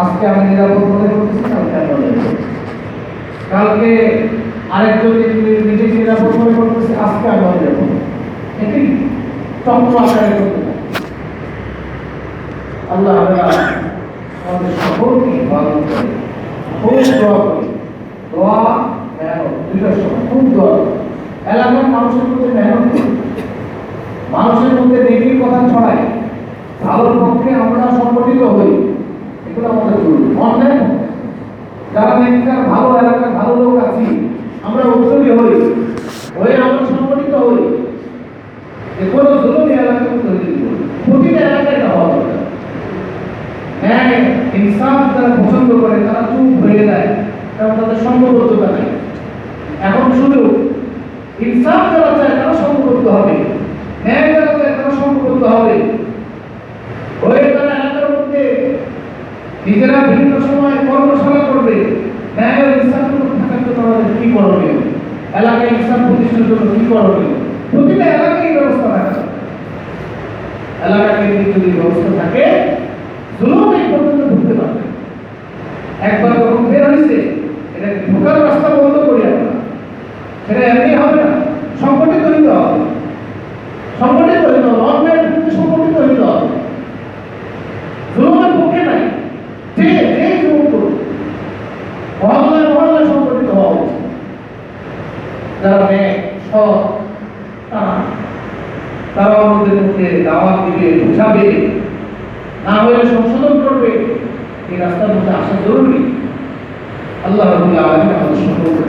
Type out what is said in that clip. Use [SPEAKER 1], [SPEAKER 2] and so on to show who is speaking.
[SPEAKER 1] আজকে আমি নিরাপদ মনে করতেছি, কালকে আমি কালকে আরেকজন নিজেকে নিরাপদ মনে করতেছে, আজকে আমি অনিরাপদ এটি চক্র আকারে করতে আল্লাহ আমাদের সকলকে ভালো করে, খুব দোয়া করি। দোয়া, মেহনত সময় খুব দোয়া এলাকার মানুষের প্রতি মেহনত মানুষের মধ্যে নেগেটিভ কথা ছড়াই ভালোর পক্ষে আমরা সংগঠিত হই। ভালো এলাকার, ভালো লোক আছি, আমরা উৎসবী হই, হয়ে আমরা সংগঠিত হই। যে কোনো জরুরি এলাকা তৈরি প্রতিটা এলাকায় এটা হওয়া হ্যাঁ ইনসাফ যারা পছন্দ করে, তারা চুপ হয়ে যায়। কারণ তাদের সম্ভবতা নেই এখন শুধু ইনসাফ যারা চায় তারা সঙ্গবদ্ধ হবে ন্যায় যারা চায় তারা সঙ্গবদ্ধ হবে হয়ে তারা এলাকার মধ্যে নিজেরা বিভিন্ন সময় কর্মশালা করবে। ন্যায় ও ইনসাফের মধ্যে থাকার জন্য আমাদের কি করণীয় এলাকায় ইনসাফ প্রতিষ্ঠার জন্য কি করণীয় প্রতিটা এলাকায় ব্যবস্থা রাখা এলাকা কেন্দ্রিক যদি ব্যবস্থা থাকে, জুলুম এই পর্যন্ত ঢুকতে পারবে। একবার যখন বের হয়েছে এটাকে ঢোকার রাস্তা বন্ধ করি আমরা সেটা এমনি হবে না। সংগঠিত হইতে হবে। সংগঠিত হইতে হবে অন্যায়ের বিরুদ্ধে সংগঠিত হইতে হবে জুলুমের পক্ষে নাই যে যে জুলুম করুক মহল্লায় মহল্লায় সংগঠিত হওয়া উচিত যারা মেয়ে সৎ তারা আমাদের মধ্যে দাওয়াত দিবে, বোঝাবে। না হলে সংশোধন করবে। এই রাস্তার মধ্যে আসা জরুরি। আল্লাহ রাবুল আলমী আমাদের সকলকে